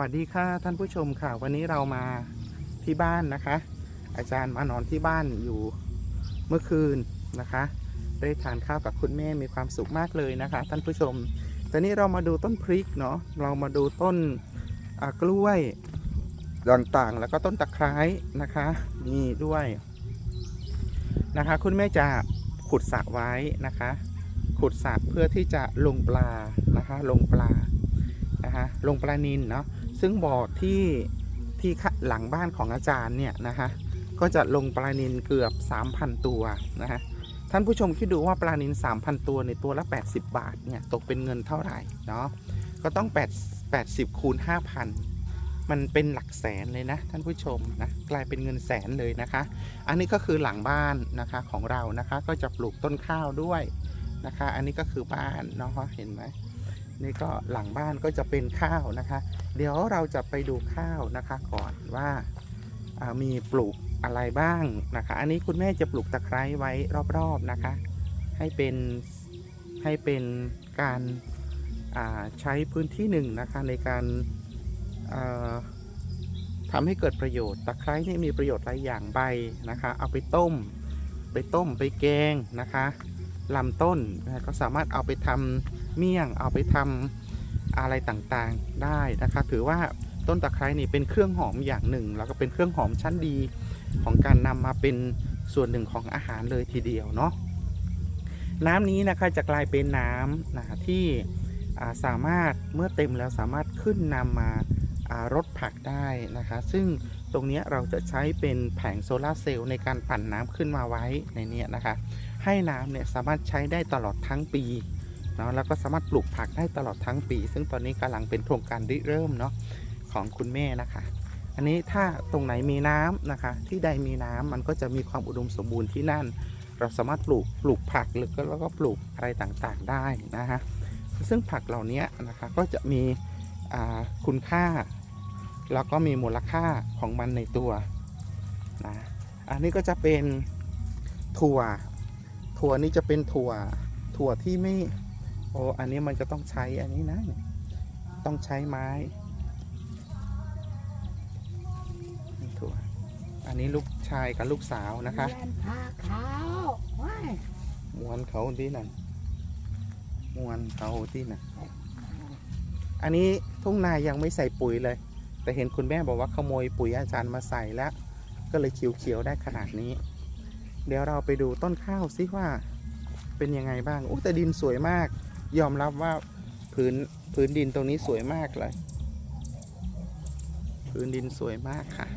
วัสดีค่ะท่านผู้ชมค่ะ วันนี้เรามาที่บ้านนะคะ อาจารย์มานอนที่บ้านอยู่เมื่อคืนนะคะ ได้ทานข้าวกับคุณแม่มีความสุขมากเลยนะคะ ท่านผู้ชมตอนนี้เรามาดูต้นพริกเนาะเรามาดูต้นกล้วยต่างๆ แล้วก็ต้นตะไคร้นะคะนี่ด้วยนะคะ คุณแม่จะขุดสระไว้นะคะ ขุดสระเพื่อที่จะลงปลานะคะ ลงปลานะคะลงปลานินเนาะ ซึ่งบ่อที่ที่หลังบ้านของอาจารย์เนี่ยนะคะก็จะลงปลานินเกือบ 3,000 ตัวนะคะท่านผู้ชมคิดดูว่าปลานิน 3,000 ตัวในตัวละ 80 บาทเนี่ยตกเป็นเงินเท่าไหร่เนาะก็ต้อง 8 80คูณ5,000 มันเป็นหลักแสนเลยนะท่านผู้ชมนะกลายเป็นเงินแสนเลยนะคะ อันนี้ก็คือหลังบ้านนะคะของเรานะคะก็จะปลูกต้นข้าวด้วยนะคะ อันนี้ก็คือบ้านเนาะเห็นไหม นี่ก็หลังบ้านก็จะเป็นข้าวนะคะ เดี๋ยวเราจะไปดูข้าวนะคะก่อนว่าามีปลูกอะไรบ้างนะคะ อันนี้คุณแม่จะปลูกตะไคร้ไว้รอบๆนะคะ ให้เป็นให้เป็นการาใช้พื้นที่หนึ่งนะคะในการาทำให้เกิดประโยชน์ตะไคร้นี่มีประโยชน์หลายอย่างใบนะคะ เอาไปต้ม ไปต้มไปแกงนะคะลำต้นก็สามารถเอาไปทำ เมี่ยงเอาไปทำอะไรต่างๆได้นะคะ ถือว่าต้นตะไคร้นี่เป็นเครื่องหอมอย่างหนึ่ง แล้วก็เป็นเครื่องหอมชั้นดีของการนำมาเป็นส่วนหนึ่งของอาหารเลยทีเดียวเนาะน้ำนี้นะคะจะกลายเป็นน้ำนะที่สามารถเมื่อเต็มแล้วสามารถขึ้นนำมาอ่ารดผักได้นะคะ ซึ่งตรงนี้เราจะใช้เป็นแผงโซลาร์เซลล์ในการปั่นน้ำขึ้นมาไว้ในนี้นะคะ ให้น้ำเนี่ยสามารถใช้ได้ตลอดทั้งปี นาะแล้วก็สามารถปลูกผักได้ตลอดทั้งปี ซึ่งตอนนี้กำลังเป็นโครงการริเริ่มเนาะของคุณแม่นะคะ อันนี้ถ้าตรงไหนมีน้ำนะคะ ที่ใดมีน้ำมันก็จะมีความอุดมสมบูรณ์ที่นั่น เราสามารถปลูกปลูกผักหรือก็แล้วก็ปลูกอะไรต่างๆได้นะฮะซึ่งผักเหล่านี้นะคะก็จะมีคุณค่า แล้วก็มีมูลค่าของมันในตัวนะอันนี้ก็จะเป็นถั่ว ถั่วนี่จะเป็นถั่ว ถั่วที่ไม่ โอ้อันนี้มันจะต้องใช้อันนี้นะ ต้องใช้ไม้นี่ถั่วอันนี้ลูกชายกับลูกสาวนะคะเรียนผ้าขาวว้ายมวนเขาที่นั่นมวนเขาที่นั่นอันนี้ทุ่งนายังไม่ใส่ปุ๋ยเลย แต่เห็นคุณแม่บอกว่าขโมยปุ๋ยอาจารย์มาใส่แล้ว ก็เลยเขียวๆได้ขนาดนี้ เดี๋ยวเราไปดูต้นข้าวซิว่าเป็นยังไงบ้างโอ้แต่ดินสวยมาก ยอมรับว่าพื้นพื้นดินตรงนี้สวยมากเลย พื้นดินสวยมากค่ะ